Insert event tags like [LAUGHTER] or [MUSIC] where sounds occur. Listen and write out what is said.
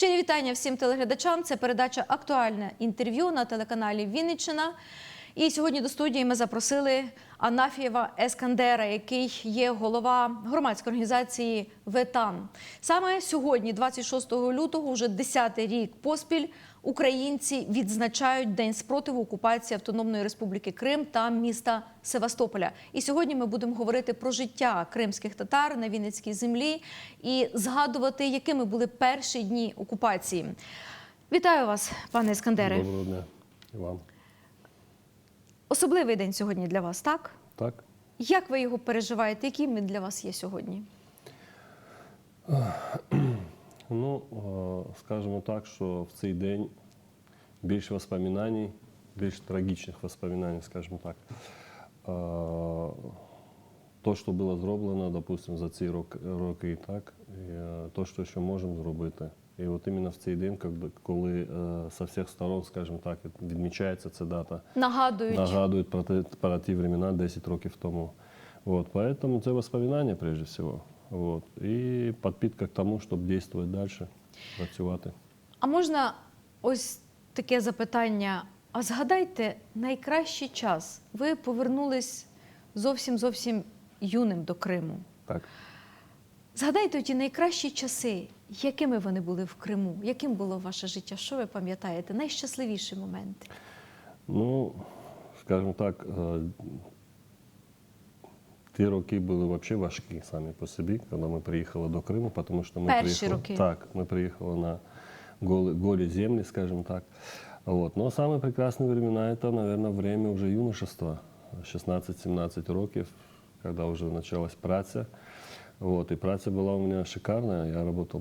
Щирі вітання всім телеглядачам. Це передача Актуальне інтерв'ю на телеканалі Вінниччина. І сьогодні до студії ми запросили Анафієва Ескандера, який є голова громадської організації Ветан. Саме сьогодні, 26 лютого, вже 10-й рік поспіль, українці відзначають День спротиву окупації Автономної Республіки Крим та міста Севастополя. І сьогодні ми будемо говорити про життя кримських татар на Вінницькій землі і згадувати, якими були перші дні окупації. Вітаю вас, пане Ескандере. Доброго дня вам. Особливий день сьогодні для вас, так? Так? Як ви його переживаєте? Яким він для вас є сьогодні? [CLEARS THROAT] Ну, е, скажімо так, що в цей день більше воспоминань, більш трагічних воспоминань, скажімо так. То, що було зроблено, допустимо, за ці рок- роки, так, і е, то, що ще можемо зробити. І от іменно в цей день, коли- е, со всіх сторон, скажімо так, відмічається ця дата, Нагадують. нагадують про, те, про ті времена 10 років тому. Вот, поэтому це воспоминания прежде всего. Вот, і підпитка к тому, щоб діяти далі, працювати. А можна ось таке запитання? А згадайте найкращий час. Ви повернулись зовсім зовсім юним до Криму. Так. Згадайте ті найкращі часи, якими вони були в Криму, яким було ваше життя? Що ви пам'ятаєте? Найщасливіші моменти? Ну, скажімо так, е, ті роки були взагалі важкі самі по собі, коли ми приїхали до Криму, тому що ми Перші приїхали, роки. Так, ми приїхали на голі, голі землі, скажімо так. Вот. Но самые прекрасные времена это, наверное, время уже юношества, 16-17 років, когда уже началась праця. Вот. и праця была у меня шикарная. Я работал,